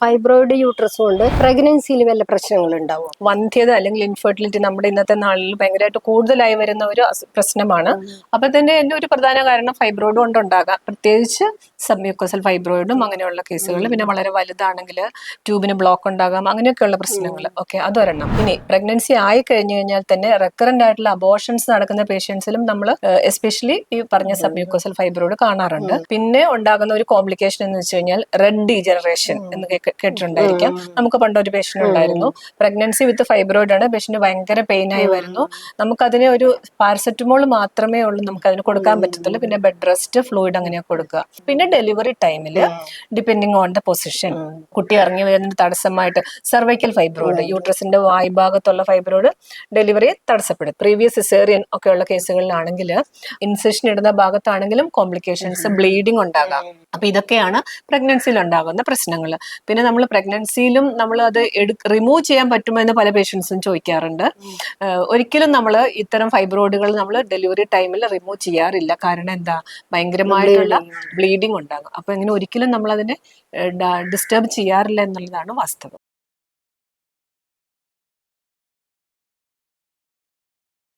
Fibroid യൂട്രസും ഉണ്ട്. പ്രഗ്നൻസിയിൽ വല്ല പ്രശ്നങ്ങൾ ഉണ്ടാവും? വന്ധ്യത അല്ലെങ്കിൽ ഇൻഫെർട്ടിലിറ്റി നമ്മുടെ ഇന്നത്തെ നാളിൽ ഭയങ്കരമായിട്ട് കൂടുതലായി വരുന്ന ഒരു പ്രശ്നമാണ്. അപ്പൊ തന്നെ എന്റെ ഒരു പ്രധാന കാരണം ഫൈബ്രോയിഡ് കൊണ്ടുണ്ടാകാം പ്രത്യേകിച്ച് സബ്മ്യൂക്കോസൽ ഫൈബ്രോയിഡും അങ്ങനെയുള്ള കേസുകൾ പിന്നെ വളരെ വലുതാണെങ്കിൽ ട്യൂബിന് ബ്ലോക്ക് ഉണ്ടാകാം. അങ്ങനെയൊക്കെയുള്ള പ്രശ്നങ്ങൾ. ഓക്കെ അതൊരെണ്ണം. ഇനി പ്രഗ്നൻസി ആയി കഴിഞ്ഞു കഴിഞ്ഞാൽ തന്നെ റെക്കറന്റ് ആയിട്ടുള്ള അബോർഷൻസ് നടക്കുന്ന പേഷ്യൻസിലും നമ്മൾ എസ്പെഷ്യലി ഈ പറഞ്ഞ സബ്മ്യൂക്കോസൽ ഫൈബ്രോയിഡ് കാണാറുണ്ട്. പിന്നെ ഉണ്ടാകുന്ന ഒരു കോംപ്ലിക്കേഷൻ എന്ന് വെച്ച് കഴിഞ്ഞാൽ റെഡ് ഡീജനറേഷൻ എന്ന് കേക്ക് കേട്ടിട്ടുണ്ടായിരിക്കാം. നമുക്ക് പണ്ട് ഒരു പേഷ്യന്റ് ഉണ്ടായിരുന്നു. പ്രഗ്നൻസി വിത്ത് ഫൈബ്രോയിഡ് ആണ്. പേഷ്യന്റ് ഭയങ്കര പെയിൻ ആയി വരുന്നു. നമുക്കതിനെ ഒരു പാരസെറ്റമോൾ മാത്രമേ ഉള്ളൂ നമുക്ക് അതിന് കൊടുക്കാൻ പറ്റത്തുള്ളൂ. പിന്നെ ബെഡ് റെസ്റ്റ് ഫ്ലൂയിഡ് അങ്ങനെയൊക്കെ കൊടുക്കുക. പിന്നെ ഡെലിവറി ടൈമിൽ ഡിപ്പെൻഡിങ് ഓൺ ദ പൊസിഷൻ കുട്ടി ഇറങ്ങി വരുന്നതിന് തടസ്സമായിട്ട് സെർവൈക്കൽ ഫൈബ്രോയിഡ് യൂട്രസിന്റെ വായ്ഭാഗത്തുള്ള ഫൈബ്രോയിഡ് ഡെലിവറി തടസ്സപ്പെടും. പ്രീവിയസ് സിസേറിയൻ ഒക്കെ ഒക്കെയുള്ള കേസുകളിലാണെങ്കിൽ ഇൻസെഷൻ ഇടുന്ന ഭാഗത്താണെങ്കിലും കോംപ്ലിക്കേഷൻസ് ബ്ലീഡിംഗ് ഉണ്ടാകാം. അപ്പൊ ഇതൊക്കെയാണ് പ്രഗ്നൻസിയിൽ ഉണ്ടാകുന്ന പ്രശ്നങ്ങൾ. പിന്നെ നമ്മൾ പ്രഗ്നൻസിയിലും നമ്മൾ അത് റിമൂവ് ചെയ്യാൻ പറ്റുമോ എന്ന് പല പേഷ്യൻസും ചോദിക്കാറുണ്ട്. ഒരിക്കലും നമ്മൾ ഇത്തരം ഫൈബ്രോയിഡുകൾ നമ്മൾ ഡെലിവറി ടൈമിൽ റിമൂവ് ചെയ്യാറില്ല. കാരണം എന്താ? ഭയങ്കരമായിട്ടുള്ള ബ്ലീഡിങ് ഉണ്ടാകും. അപ്പൊ ഇങ്ങനെ ഒരിക്കലും നമ്മൾ അതിനെ ഡിസ്റ്റർബ് ചെയ്യാറില്ല എന്നുള്ളതാണ് വാസ്തവം.